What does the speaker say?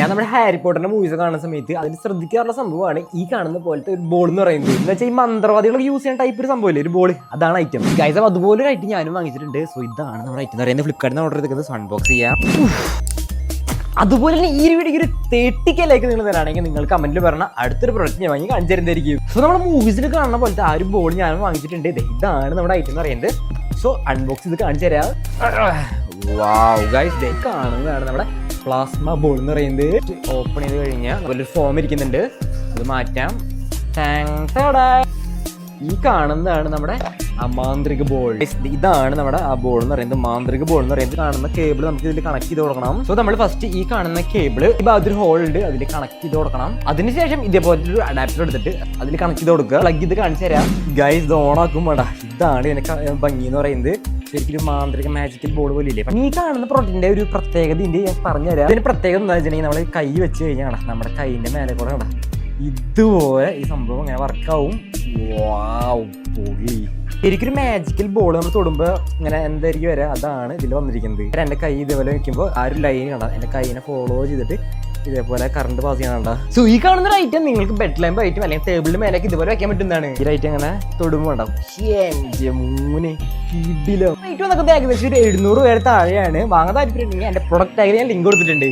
ഞാൻ നമ്മുടെ Harry പോട്ടറിന്റെ movies കാണുന്ന സമയത്ത് അതിൽ ശ്രദ്ധിക്കാറുള്ള സംഭവമാണ് ഈ കാണുന്ന പോലത്തെ ഒരു ബോൾ എന്ന് പറയുന്നത്. എന്ന് വെച്ചാൽ ഈ മന്ത്രവാദികളൊക്കെ യൂസ് ചെയ്യുന്ന ടൈപ്പ് ഒരു സംഭവമില്ലേ ഒരു ബോൾ അതാണ് ഐറ്റം ഗൈസ് അതുപോലെ ഐറ്റം ഞാനും വാങ്ങിച്ചിട്ടുണ്ട്. സോ ഇതാണ് നമ്മുടെ ഐറ്റം എന്ന് പറയുന്നത് ഫ്ലിപ്കാർട്ടിൽ ഓർഡർ ചെയ്തത് സൺബോക്സ് ചെയ്യാം. അതുപോലെ തന്നെ ഈ വീഡിയോ ഒരു തേർട്ടി കെ ലൈക്ക് നിങ്ങൾ തരാണെങ്കിൽ നിങ്ങൾ കമന്റിൽ പറഞ്ഞ അടുത്തൊരു പ്രൊഡക്റ്റ് ഞാൻ വാങ്ങി കാണിച്ചു തരുന്നതായിരിക്കും സോ നമ്മുടെ മൂവീസിൽ കാണുന്ന പോലത്തെ ആ ഒരു ബോൾ ഞാൻ വാങ്ങിച്ചിട്ടുണ്ട്. ഇതാണ് നമ്മുടെ ഐറ്റം എന്ന് പറയുന്നത്. സോ അൺബോക്സ് ഇത് കാണിച്ചു തരാം. വാവ് ഗൈസ് കാണുന്നതാണ് നമ്മുടെ പ്ലാസ്മ ബോൾ എന്ന് പറയുന്നത്. ഓപ്പൺ ചെയ്ത് കഴിഞ്ഞാൽ ഒരു ഫോം ഇരിക്കുന്നുണ്ട്. അത് മാറ്റാം. ഈ കാണുന്നതാണ് നമ്മുടെ ആ മാന്ത്രിക ബോൾ ഇതാണ് നമ്മുടെ ആ ബോൾ എന്ന് പറയുന്നത്. മാന്ത്രിക ബോൾ എന്ന് പറയുന്നത് കാണുന്ന കേബിൾ നമുക്ക് ഇതിൽ കണക്ട് ചെയ്ത് കൊടുക്കണം. സോ നമ്മൾ ഫസ്റ്റ് ഈ കാണുന്ന കേബിൾ ഇപ്പൊ അതൊരു ഹോൾ ഉണ്ട്. അതിൽ കണക്ട് ചെയ്ത് കൊടുക്കണം. അതിനുശേഷം ഇതേപോലെ ഒരു അഡാപ്റ്റർ എടുത്തിട്ട് അതിൽ കണക്ട് ചെയ്ത് കൊടുക്കുക. പ്ലഗ് ഇത് കാണിച്ചു തരാം. ഗൈസ് ഇത് ഓണാക്കും വേണ്ട ഇതാണ് എനിക്ക് ഭംഗി എന്ന് പറയുന്നത്. ശരിക്കും മാന്ത്രിക മാജിക്കൽ ബോൾ പോലെ ഇല്ലേ കാണുന്ന പ്രൊഡക്റ്റിന്റെ ഒരു പ്രത്യേകത ഇന്ത്യ ഞാൻ പറഞ്ഞുതരാം. അതിന് പ്രത്യേകത എന്താ വെച്ചിട്ടുണ്ടെങ്കിൽ നമ്മൾ കൈ വെച്ച് കഴിഞ്ഞാൽ നമ്മുടെ കൈയിന്റെ മേലെ കൂടെ കണ്ട ഇതുപോലെ ഈ സംഭവം ഇങ്ങനെ വർക്കാവും ശരിക്കൊരു മാജിക്കൽ ബോൾ നമ്മൾ തൊടുമ്പോൾ ഇങ്ങനെ എന്തായിരിക്കും വരെ? അതാണ് ഇതിൽ വന്നിരിക്കുന്നത്. എന്റെ കൈ ഇതേപോലെ വെക്കുമ്പോൾ ആ ഒരു ലൈൻ കാണാം. എന്റെ കൈനെ ഫോളോ ചെയ്തിട്ട് ഇതേപോലെ കറണ്ട് പാസ് ചെയ്യണണ്ട സോ ഈ കാണുന്ന ഐറ്റം നിങ്ങൾക്ക് ബെഡ് ലാമ്പ് ഐറ്റം അല്ലെങ്കിൽ ടേബിളിന് മേലേക്ക് ഇതുപോലെ വെക്കാൻ പറ്റുന്നതാണ്. ഈ ഐറ്റം അങ്ങനെ തൊടുമ്പോൾ ഉണ്ടാവും. മൂന്ന് കിടിലോ. ഏറ്റവും എന്നൊക്കെ ഏകദേശം ഒരു എഴുന്നൂറ് പേര് താഴെയാണ് വാങ്ങാൻ താല്പര്യം എന്റെ പ്രൊഡക്റ്റ് ആയി ഞാൻ ലിങ്ക് കൊടുത്തിട്ടുണ്ട്.